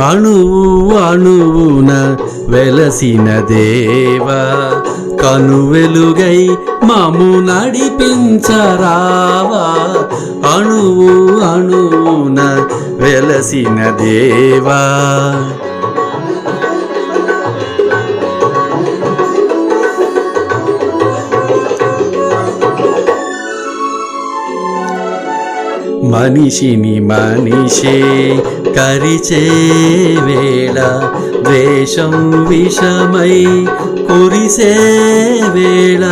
అణువు అణువున వెలసిన దేవా కను వెలుగై మము నడిపించరావా? అణువు అణువున వెలసిన దేవా. మనిషిని మనిషే కరిచే వేళ ద్వేషం విషమై కురిసే వేళ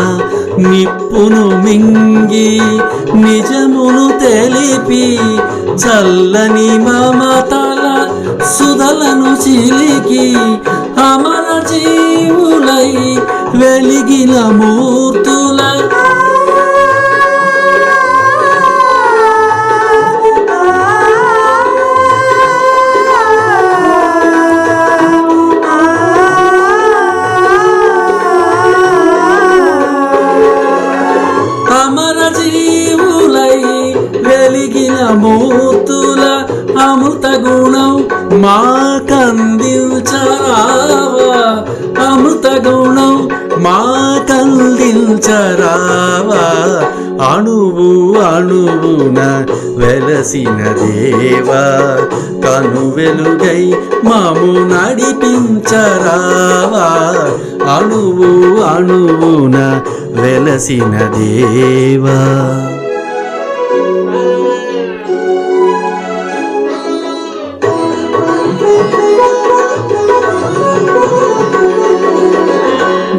నిప్పును మింగి నిజమును తెలిపి చల్లని మమతల సుధలను చిలికి అమర జీవులై వెలిగిన మూర్తుల అమృత గుణం మా కందించరావా అమృత గుణం మా కందించరావా అణువు అణువున వెలసిన దేవా. కను వెలుగై మాము నడిపించరావా. అణువు అణువున వెలసిన దేవా.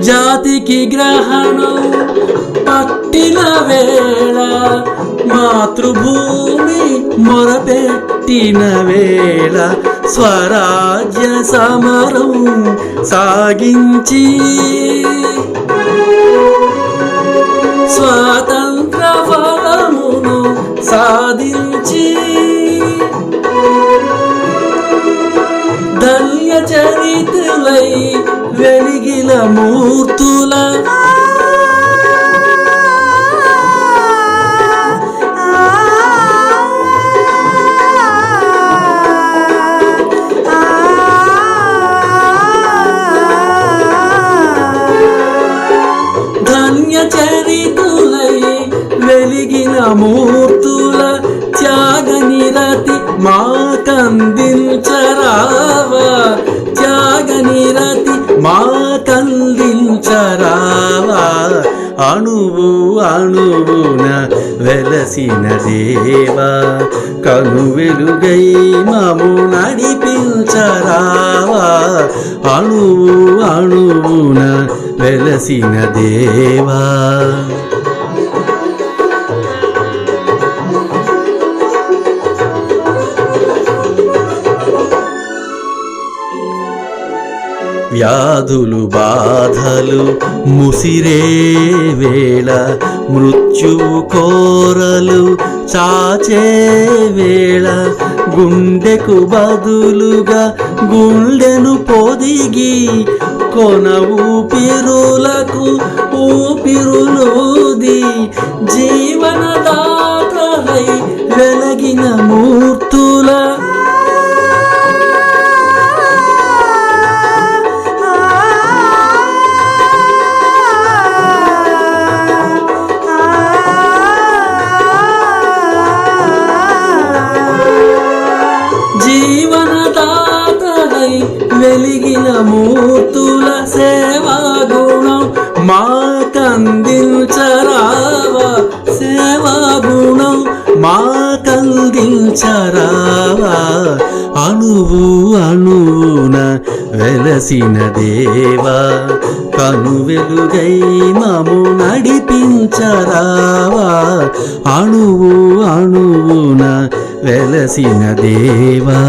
జాతికి గ్రహణం పట్టిన వేళ మాతృభూమి మొరపెట్టిన వేళ స్వరాజ్య సమరం సాగించి చరిత్రలై వెలిగిన మూర్తుల. ధన్య చరితులై వెలిగిన మూర్తుల త్యాగ నిరతి మా కందించరావా అణువు అణువున వెలసిన దేవా కను వెలుగై మము నడిపించరావా అణువు అణువున వెలసిన దేవా. వ్యాధులు బాధలు ముసిరే వేళ మృత్యువు కోరలు చాచే వేళ గుండెకు బదులుగా గుండెను పొదిగి కొన ఊపిరులకు ఊపిరులూది జీవనదాతలై వెలగిన మూర్తుల జీవనదాతలై వెలిగిన మూర్తుల సేవా గుణం మాకందించరావా సేవా గుణం మాకందించరావా అణువు అణువున వెలసిన దేవా. కను వెలుగై మము నడిపించరావా. అణువు అణువున వెలసిన దేవా.